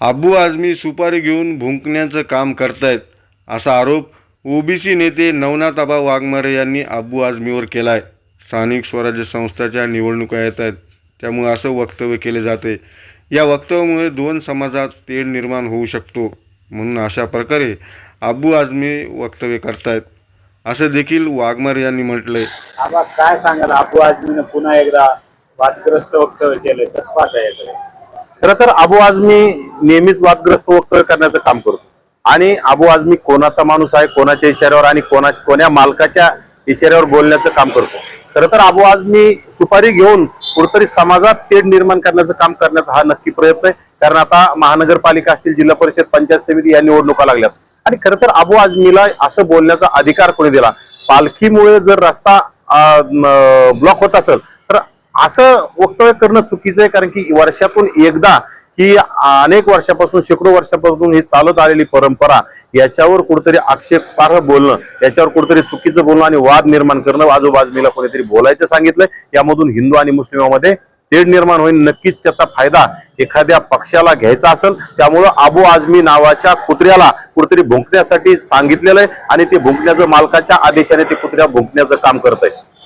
अब्बू आझमी सुपारी घेऊन भुंकण्याचं काम करतायत असा आरोप ओबीसी नेते नवनाथाबा वाघमारे यांनी अब्बू आझमीवर केला आहे स्थानिक स्वराज्य संस्थाच्या निवडणुका येत आहेत त्यामुळे असं वक्तव्य केले जाते. या वक्तव्यामुळे दोन समाजात तेढ निर्माण होऊ शकतो म्हणून अशा प्रकारे अब्बू आझमी वक्तव्य करतायत. असं देखील वाघमारे यांनी म्हटलंय. आबा काय सांगाल? अबू आजमीनं पुन्हा एकदा वादग्रस्त वक्तव्य केलंय तसं पाहता खर तर अबू आजमी नेहमीच वादग्रस्त वक्तव्य करण्याचं काम करतो. आणि अबू आजमी कोणाचा माणूस आहे कोणाच्या इशाऱ्यावर आणि कोणा कोण्या मालकाच्या इशाऱ्यावर बोलण्याचं काम करतो. खर तर अबू आजमी सुपारी घेऊन कुठतरी समाजात तेढ निर्माण करण्याचं काम करण्याचा हा नक्की प्रयत्न आहे. कारण आता महानगरपालिका असतील जिल्हा परिषद पंचायत समिती या निवडणुका लागल्यात. आणि खरं तर अबू आजमीला असं बोलण्याचा अधिकार कोणी दिला? पालखीमुळे जर रस्ता ब्लॉक होत असेल असं वक्तव्य करणं चुकीचं आहे कारण की वर्षातून एकदा ही अनेक वर्षापासून शेकडो वर्षापासून ही चालत आलेली परंपरा याच्यावर कुठेतरी आक्षेपार्ह बोलणं याच्यावर कुठेतरी चुकीचं बोलणं आणि वाद निर्माण करणं आजूबाजूला कोणीतरी बोलायचं सांगितलंय यामधून हिंदू आणि मुस्लिमामध्ये तेढ निर्माण होईल. नक्कीच त्याचा फायदा एखाद्या पक्षाला घ्यायचा असेल. त्यामुळं आबू आझमी नावाच्या कुत्र्याला कुठेतरी भुंकण्यासाठी सांगितलेलं आहे आणि ते भुंकण्याचं मालकाच्या आदेशाने ते कुत्र्या भुंकण्याचं काम करत आहे